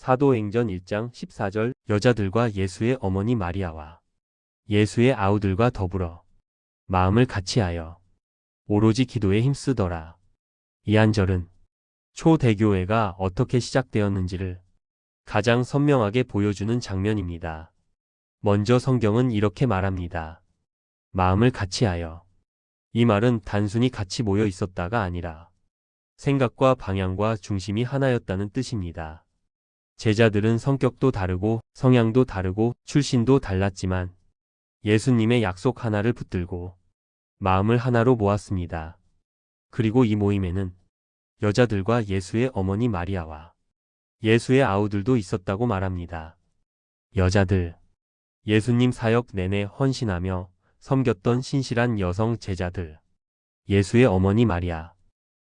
사도행전 1장 14절 여자들과 예수의 어머니 마리아와 예수의 아우들과 더불어 마음을 같이하여 오로지 기도에 힘쓰더라. 이 한절은 초대교회가 어떻게 시작되었는지를 가장 선명하게 보여주는 장면입니다. 먼저 성경은 이렇게 말합니다. 마음을 같이하여. 이 말은 단순히 같이 모여 있었다가 아니라 생각과 방향과 중심이 하나였다는 뜻입니다. 제자들은 성격도 다르고 성향도 다르고 출신도 달랐지만 예수님의 약속 하나를 붙들고 마음을 하나로 모았습니다. 그리고 이 모임에는 여자들과 예수의 어머니 마리아와 예수의 아우들도 있었다고 말합니다. 여자들. 예수님 사역 내내 헌신하며 섬겼던 신실한 여성 제자들. 예수의 어머니 마리아.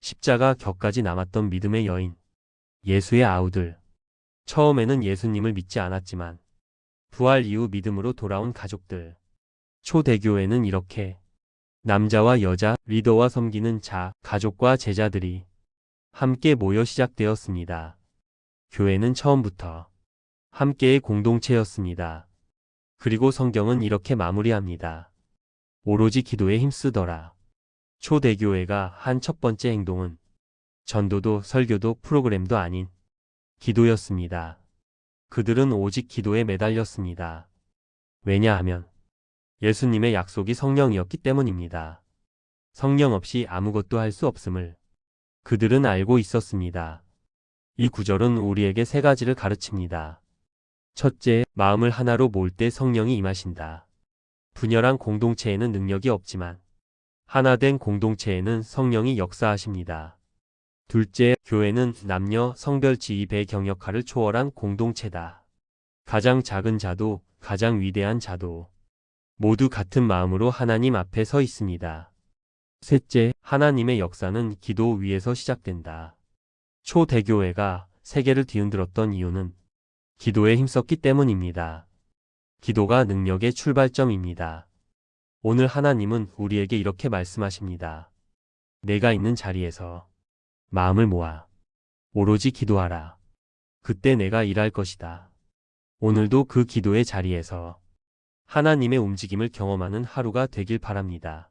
십자가 격까지 남았던 믿음의 여인. 예수의 아우들. 처음에는 예수님을 믿지 않았지만 부활 이후 믿음으로 돌아온 가족들. 초대교회는 이렇게 남자와 여자, 리더와 섬기는 자, 가족과 제자들이 함께 모여 시작되었습니다. 교회는 처음부터 함께의 공동체였습니다. 그리고 성경은 이렇게 마무리합니다. 오로지 기도에 힘쓰더라. 초대교회가 한 첫 번째 행동은 전도도 설교도 프로그램도 아닌 기도였습니다. 그들은 오직 기도에 매달렸습니다. 왜냐하면 예수님의 약속이 성령이었기 때문입니다. 성령 없이 아무것도 할 수 없음을 그들은 알고 있었습니다. 이 구절은 우리에게 세 가지를 가르칩니다. 첫째, 마음을 하나로 모을 때 성령이 임하신다. 분열한 공동체에는 능력이 없지만 하나된 공동체에는 성령이 역사하십니다. 둘째, 교회는 남녀 성별 지위배 경역화를 초월한 공동체다. 가장 작은 자도 가장 위대한 자도 모두 같은 마음으로 하나님 앞에 서 있습니다. 셋째, 하나님의 역사는 기도 위에서 시작된다. 초대교회가 세계를 뒤흔들었던 이유는 기도에 힘썼기 때문입니다. 기도가 능력의 출발점입니다. 오늘 하나님은 우리에게 이렇게 말씀하십니다. 내가 있는 자리에서 마음을 모아 오로지 기도하라. 그때 내가 일할 것이다. 오늘도 그 기도의 자리에서 하나님의 움직임을 경험하는 하루가 되길 바랍니다.